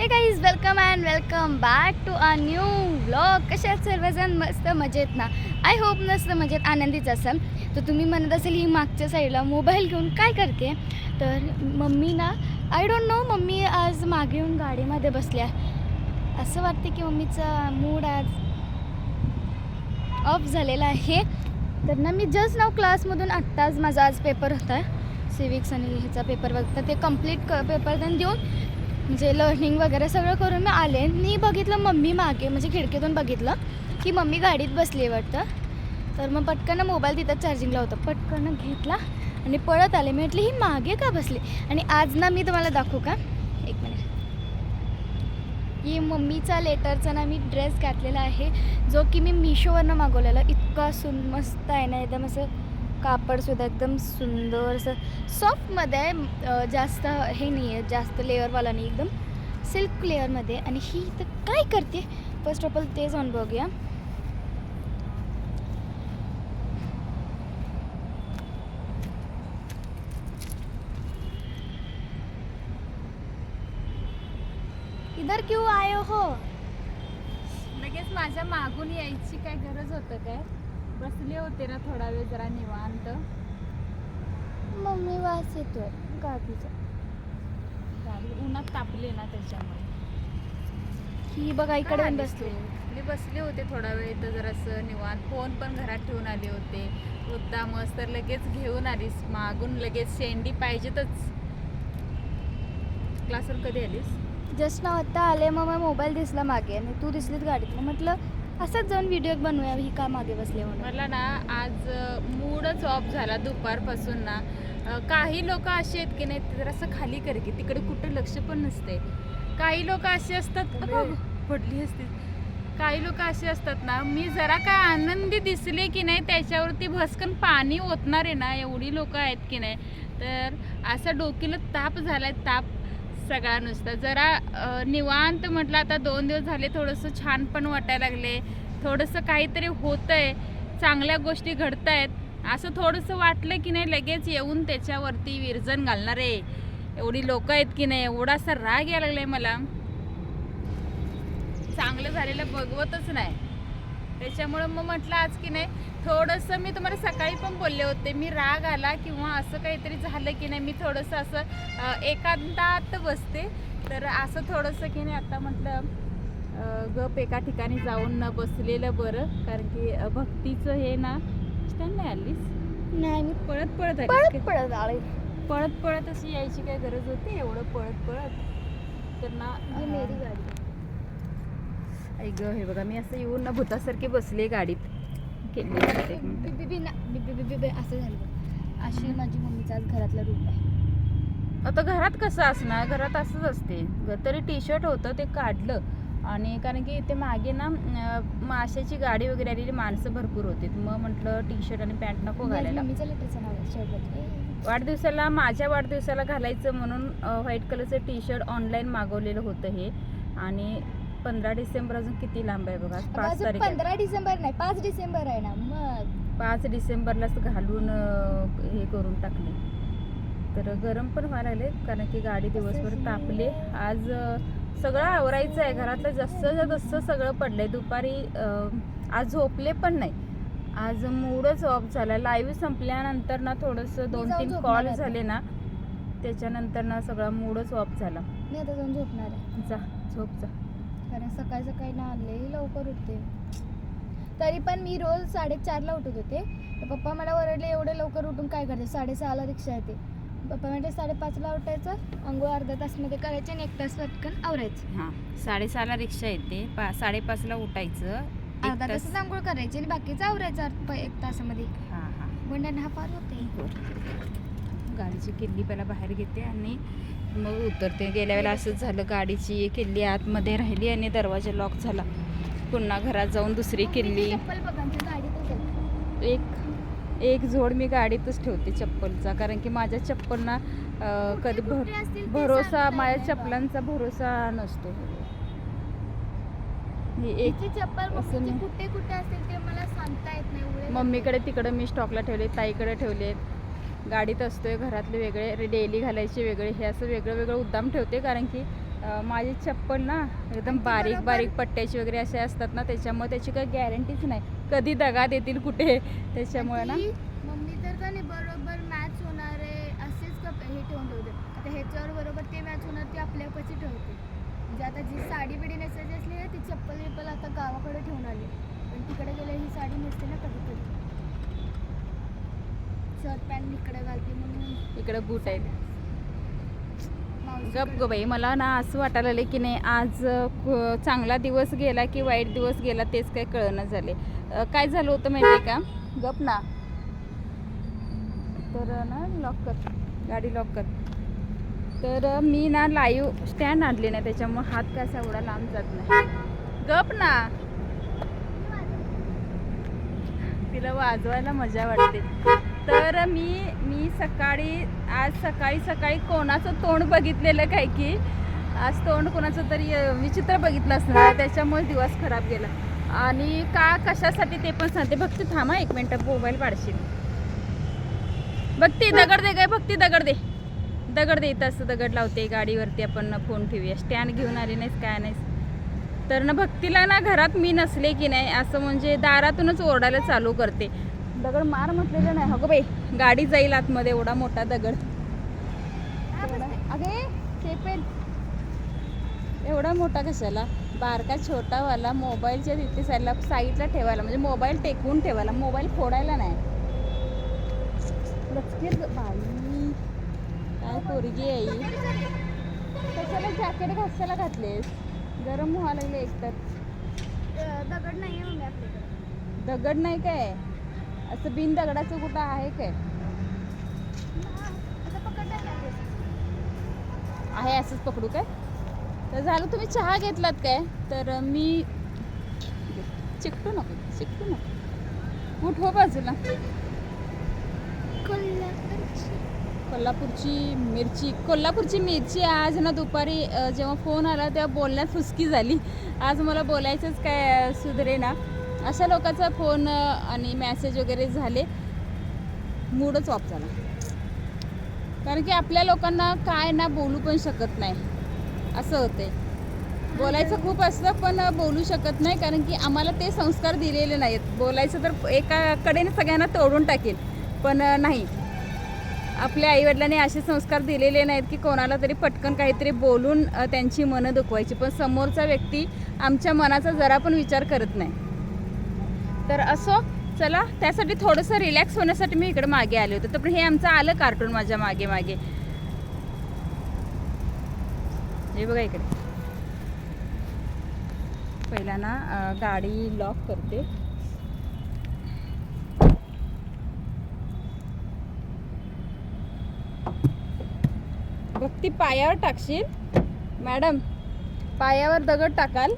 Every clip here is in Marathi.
Hey guys welcome and welcome back to a new blog कसे आहेत सर्वजण? मस्त मजेत ना? आय होप नसतं मजेत आनंदीच असेल. तर तुम्ही म्हणत असेल ही मागच्या साईडला मोबाईल घेऊन काय करते? तर मम्मी ना आय डोंट नो मम्मी आज मागे येऊन गाडीमध्ये बसल्या. असं वाटते की मम्मीचा मूड आज ऑफ झालेला आहे. तर ना मी जस्ट नाव क्लासमधून आत्ताच माझा आज पेपर होता. सिविक्स आणि ह्याचा पेपर बघता ते कंप्लीट क पेपर देऊन म्हणजे लर्निंग वगैरे सगळं करून मी आले. मी बघितलं मम्मी मागे म्हणजे खिडकीतून बघितलं की मम्मी गाडीत बसली आहे वाटतं. तर मग पटकन मोबाईल तिथं चार्जिंगला होतं. पटकन घेतला आणि पळत आले. मी म्हटलं ही मागे का बसली? आणि आज ना मी तुम्हाला दाखवू का? एक मिनिट ही मम्मीचा लेटरचा ना मी ड्रेस घातलेला आहे जो की मी मिशोवरनं मागवलेला. इतका सुन मस्त आहे ना एकदम असं कापडसुद्धा एकदम सुंदर असं सॉफ्टमध्ये आहे जास्त हे नाही आहे जास्त लेअरवाला नाही एकदम सिल्क लेअरमध्ये आणि ही तर काय करते? फर्स्ट ऑफ ऑल ते जाऊन बघूया. इधर क्यों आयो हो? लगेच माझ्या मागून यायची काय गरज होतं काय? बसले होते ना थोडा वेळ जरा निवांत. मम्मी वास येतोय. गाडीचा. गाडी उन्हात तापले ना त्याच्यामुळे. ही बघा इकडे बसली. तू? मी बसले होते थोडा वेळ इथं जरासं निवांत. फोन पण घरात ठेवून आले होते. मुद्दामच तर लगेच घेऊन आलीस. मागून लगेच शेंडी पाहिजेतच. क्लासवर कधी आलीस? जस्ट ना आत्ता आले मग मला मोबाईल दिसला मागे. आणि तू दिसलीत गाडीत म्हटलं असंच जाऊन व्हिडिओ बनवूया ही का मागे बसले म्हणून. मला ना आज मूडच ऑफ झाला दुपारपासून ना. अ, काही लोक असे आहेत की नाही ते जरासं खाली कर की तिकडे कुठं लक्ष पण नसते. काही लोक असे असतात अगं, पडली असते. काही लोक असे असतात ना मी जरा काय आनंदी दिसले की नाही त्याच्यावरती भस्कन पाणी ओतणार आहे ना एवढी लोक आहेत की नाही. तर असं डोकीला ताप झालाय ताप सगळा नुसता. जरा निवांत म्हटलं आता दोन दिवस झाले थोडंसं छान पण वाटायला लागले. थोडंसं काहीतरी होतंय चांगल्या गोष्टी घडत आहेत असं थोडंसं वाटलं की नाही लगेच येऊन त्याच्यावरती विरजन घालणार आहे. एवढी लोक आहेत की नाही एवढा असा राग यायला लागलाय मला. चांगलं झालेलं बघवतच नाही. त्याच्यामुळं मग म्हटलं आज की नाही थोडंसं मी तुम्हाला सकाळी पण बोलले होते मी राग आला किंवा असं काहीतरी झालं की नाही मी थोडंसं असं एकांतात बसते. तर असं थोडंसं की नाही आता म्हटलं गप एका ठिकाणी जाऊन न बसलेलं बरं कारण की भक्तीचं हे ना नाही आलीस? नाही मी पळत पळत आलीस पळत आले. पळत पळत अशी यायची काय गरज होती? एवढं पळत पळत. तर ना ही मेरी गाडी. ऐक हे बघा मी असं येऊन ना भूतासारखी बसले गाडीत. केली असं झालं. अशी माझी मम्मीचा आज घरातला रूप आहे. आता घरात कसं असणार? घरात असंच असते. ग- तरी टी शर्ट होतं ते काढलं. आणि कारण की इथे मागे ना माशाची गाडी वगैरे आलेली माणसं भरपूर होती. मग म्हटलं टी शर्ट आणि पॅन्ट नको घालायला. वाढदिवसाला माझ्या वाढदिवसाला घालायचं म्हणून व्हाईट कलरचं टी शर्ट ऑनलाईन मागवलेलं होतं हे. आणि पंधरा डिसेंबर अजून किती लांब आहे बघा? पाच अजून तारीख आहे. पंधरा डिसेंबर नाही पाच डिसेंबर आहे ना मग. पाच डिसेंबरलाच घालून अं, हे करून टाकले. तर गरम पण व्हायला लागले कारण की गाडी दिवसभर तापले. आज अं, सगळं आवरायचं आहे घरातलं जसं तसं सगळं पडलंय. दुपारी अं, आज झोपले पण नाही. आज मूडच ऑफ झाला. लाईव्ह संपल्यानंतर ना थोडंसं दोन जाऊन तीन झोपणार कॉल. झाले ना त्याच्यानंतर ना सगळा मूडच ऑफ झाला. मी आता जाऊन झोपणार आहे. जा झोप जा. कारण सकाळी सकाळी ना आणले लवकर उठते. तरी पण मी रोज साडेचारला उठत होते. तर पप्पा मला ओरडले एवढे लवकर उठून काय करते? साडेसहाला रिक्षा येते. पप्पा म्हणजे साडेपाचला उठायचं अंघोळ अर्धा तासमध्ये करायचे आणि एक तास पटकन आवरायचं. हां साडेसहाला रिक्षा येते पा साडेपाचला उठायचं अर्धा तास- तासात आंघोळ करायची आणि बाकीचं आवरायचं अर्ध- एक तासामध्ये. हां हां. बंडन हा पार होते. गाडीची किल्ली पहिला बाहेर घेते आणि मग उतरते. गेल्या वेळेला असंच झालं. गाडीची किल्ली आतमध्ये राहिली आणि दरवाजा लॉक झाला. पुन्हा घरात जाऊन दुसरी किल्ली. एक एक जोड मी गाडीतच ठेवते चप्पलचा. कारण की माझ्या चप्पलना कधी भर भरोसा माझ्या चप्पलांचा भरोसा नसतो. ही एक चप्पल असं मम्मीची नाही. कुठे कुठे असतील ते मला सांगता येत नाही. एवढे मम्मीकडे तिकडं मी स्टॉकला ठेवले ताईकडे ठेवले गाडीत असतोय घरातले वेगळे डेली घालायचे वेगळे हे असं वेगळं वेगळं उद्दाम ठेवते कारण की माझी चप्पल ना एकदम बारीक बारीक पट्ट्याची वगैरे असे असतात ना त्याच्यामुळे त्याची काही गॅरंटीच नाही. कधी दगा देतील कुठे त्याच्यामुळे ना. मम्मी तर का नाही बरोबर मॅच होणारे असेच कप हे ठेवून ठेवते. आता ह्याच्यावर बरोबर ते मॅच होणार ते आपल्यापाशी ठेवते. म्हणजे आता जी साडी बिडी नेसायची असली ती चप्पल बिप्पल आता गावाकडे ठेवून आली. पण तिकडे गेले ही साडी नेसते ना कधी कधी शर्ट पॅन्ट इकडे घालते म्हणून. इकडे बूट आहेत. गप ग बाई मला ना असं वाटायला लागलं की नाही आज चांगला दिवस गेला की वाईट दिवस गेला तेच काही कळणं झाले काय झालं होतं माहिती आहे का? गप ना. तर ना लॉक कर. गाडी लॉक कर. तर मी ना लाईव्ह स्टँड आणले नाही त्याच्यामुळे हात कसा एवढा लांब जात नाही. गप ना. तिला वाजवायला मजा वाटते. तर मी मी सकाळी आज सकाळी सकाळी कोणाचं तोंड बघितलेलं काय की आज तोंड कोणाचं तरी विचित्र बघितलं असणार त्याच्यामुळे दिवस खराब गेला. आणि का कशासाठी ते पण सांगते. भक्ती थांबा एक मिनटं मोबाईल पाडशील भक्ती दगड दे काय भक्ती दगड दे. दगड दे इथं असं दगड लावते गाडीवरती आपण फोन ठेवूया. स्टँड घेऊन आली नाहीस काय नाहीस. तर ना भक्तीला ना घरात मी नसले की नाही असं म्हणजे दारातूनच ओरडायला चालू करते. दगड मार म्हटलेलं नाही. अगं बाई गाडी जाईल आतमध्ये एवढा मोठा दगड. अगे चेपेल एवढा मोठा कशाला? बारका छोटावाला मोबाईलच्या तिथे साईडला साईडला ठेवायला म्हणजे मोबाईल टेकवून ठेवायला मोबाईल फोडायला नाही. बाई. काय पोरगी ही. कशाला जॅकेट घासायला घातलेस? गरम व्हायला लागले एकतर. दगड नाही दगड नाही काय? असं बिन दगडाचं कुठं आहे काय? आहे असंच पकडू काय? तर झालं तुम्ही चहा घेतलात काय? तर मी चिकटू नको चिकटू नको. उठ हो बाजूला. कोल्हापूरची मिरची कोल्हापूरची मिरची आज ना दुपारी जेव्हा फोन आला तेव्हा बोलण्यात फुसकी झाली. आज मला बोलायचंच काय सुधरे ना अशा लोकांचा फोन आणि मॅसेज वगैरे झाले मूडच ऑफ झाला. कारण की आपल्या लोकांना काय ना बोलू पण शकत नाही. असं होते बोलायचं खूप असतं पण बोलू शकत नाही कारण की आम्हाला ते संस्कार दिलेले नाहीत. बोलायचं तर एका कडेने सगळ्यांना तोडून टाकेल पण नाही. आपल्या आईवडिलांनी असे संस्कार दिलेले नाहीत की कोणाला तरी पटकन काहीतरी बोलून त्यांची मनं दुखवायची. पण समोरचा व्यक्ती आमच्या मनाचा जरा पण विचार करत नाही. तर असो चला त्यासाठी थोडंसं रिलॅक्स होण्यासाठी मी इकडे मागे आले होते. तर पण हे आमचं आलं कार्टून माझ्या मागे मागे. हे बघा इकडे. पहिला ना गाडी लॉक करते. बघ ती पायावर टाकशील. मॅडम पायावर दगड टाकाल.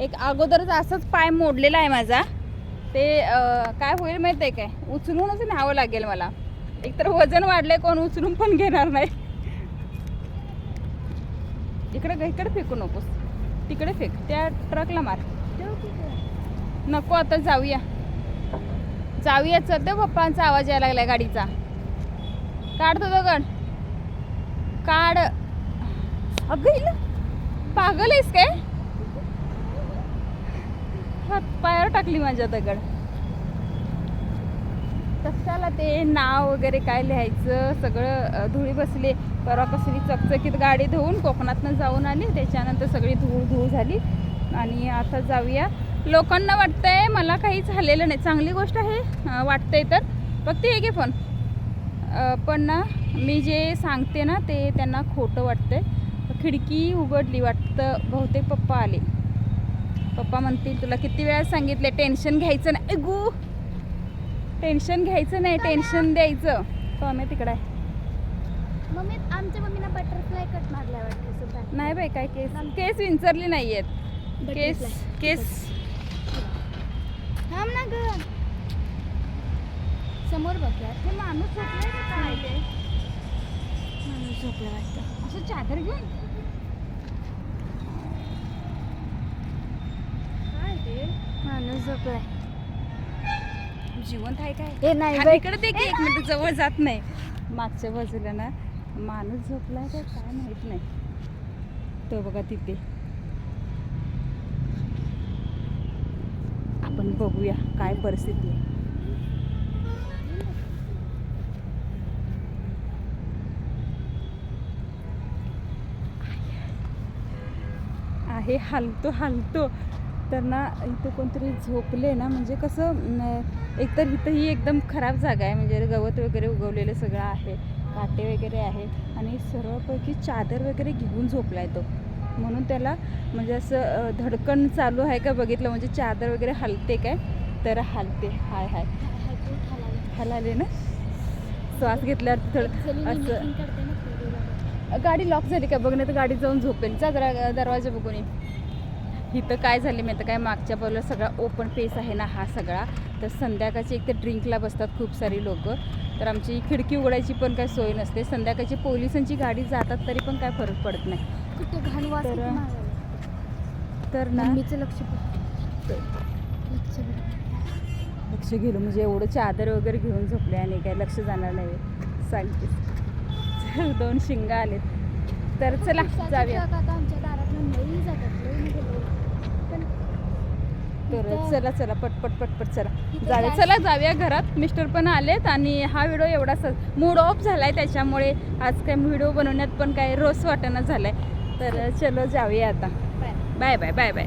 एक अगोदरच असंच पाय मोडलेला आहे माझा. ते काय होईल माहिती आहे काय? उचलूनच न्यावं लागेल मला. एकतर वजन वाढलंय कोण उचलून पण घेणार नाही. इकडे इकडे फेकू नकोस. तिकडे फेक. त्या ट्रकला मार. नको आता जाऊया. जाऊया चल ते पप्पांचा आवाज यायला लागलाय गाडीचा. काढ तो दगड काढ. अगं पागल आहेस काय? हात पायावर टाकली माझ्या दगड. कशाला ते नाव वगैरे काय लिहायचं? सगळं धुळी बसली परवा कसली चकचकीत गाडी धुवून कोकणातनं जाऊन आली त्याच्यानंतर सगळी धूळ धूळ झाली आणि आता जाऊया. लोकांना वाटतंय मला काही झालेलं नाही. चांगली गोष्ट आहे वाटतंय तर. फक्त हे घे फोन. पण ना मी जे सांगते ना ते त्यांना खोटं वाटतंय. खिडकी उघडली वाटतं. बहुतेक पप्पा आले. पप्पा म्हणतील तुला किती वेळा सांगितले टेन्शन घ्यायचं नाही. गू टेन्शन घ्यायचं नाही टेन्शन द्यायचं. तो आम्ही तिकडं आहे. मम्मी आमच्या मम्मीना बटरफ्लाय कट मारलाय वाटतं सुद्धा. नाही बाई काय केस केस विंचरली नाही आहेत केस. केस थांब ना ग. समोर बघ यार हे माणूस झोपलाय का काय? माणूस झोपला वाटतं. असं चादर घेऊन? ते. माणूस झोपलाय. जिवंत आहे काय? हे नाही हा, बाई. इकडे की एक मिनिट जवळ जात नाही. मागच्या बाजूला ना माणूस झोपलाय का काय माहीत नाही. तो बघा तिथे. आपण बघूया काय परिस्थिती आहे. आहे हलतो हलतो. तर ना इथं कोणतरी झोपले ना म्हणजे कसं एकतर इथं ही एकदम खराब जागा आहे म्हणजे गवत वगैरे उगवलेलं सगळं आहे काटे वगैरे आहे आणि सर्वपैकी चादर वगैरे घेऊन झोपला आहे तो. म्हणून त्याला म्हणजे असं धडकण धडकन चालू आहे का बघितलं म्हणजे चादर वगैरे हलते काय? तर हलते हाय हाय. हलाले ना? श्वास घेतल्यावर थोडं असं. गाडी लॉक झाली का? बघ नाही तर गाडी जाऊन झोपेल. जा जरा दरवाजा बघून ये. इथं काय झाले मी आता काय मागच्या बाजूला सगळा ओपन पेस आहे ना हा सगळा. तर संध्याकाळची एक तर ड्रिंकला बसतात खूप सारी लोक. तर आमची खिडकी उघडायची पण काय सोय नसते. संध्याकाळची पोलिसांची गाडी जातात तरी पण काय फरक पडत नाही. तर-. तर ना लक्ष लक्ष गेलं म्हणजे एवढं चादर वगैरे घेऊन झोपले आणि काय लक्ष जाणार नाही. सांगते दोन शिंगा आलेत. तर चला जाऊया ट्रक आता आमच्या दारातून नाही जातात लई म्हणजे लई. पण तर चला चला पटपट पटपट चला. जाऊया. चला जाऊया घरात. मिस्टर पण आलेत आणि हा व्हिडिओ एवढाच मूड ऑफ झालाय त्याच्यामुळे आज काय व्हिडिओ बनवण्यात पण काय रोस वाटणं झालाय. तर चलो. जाऊया आता. Bye bye bye bye.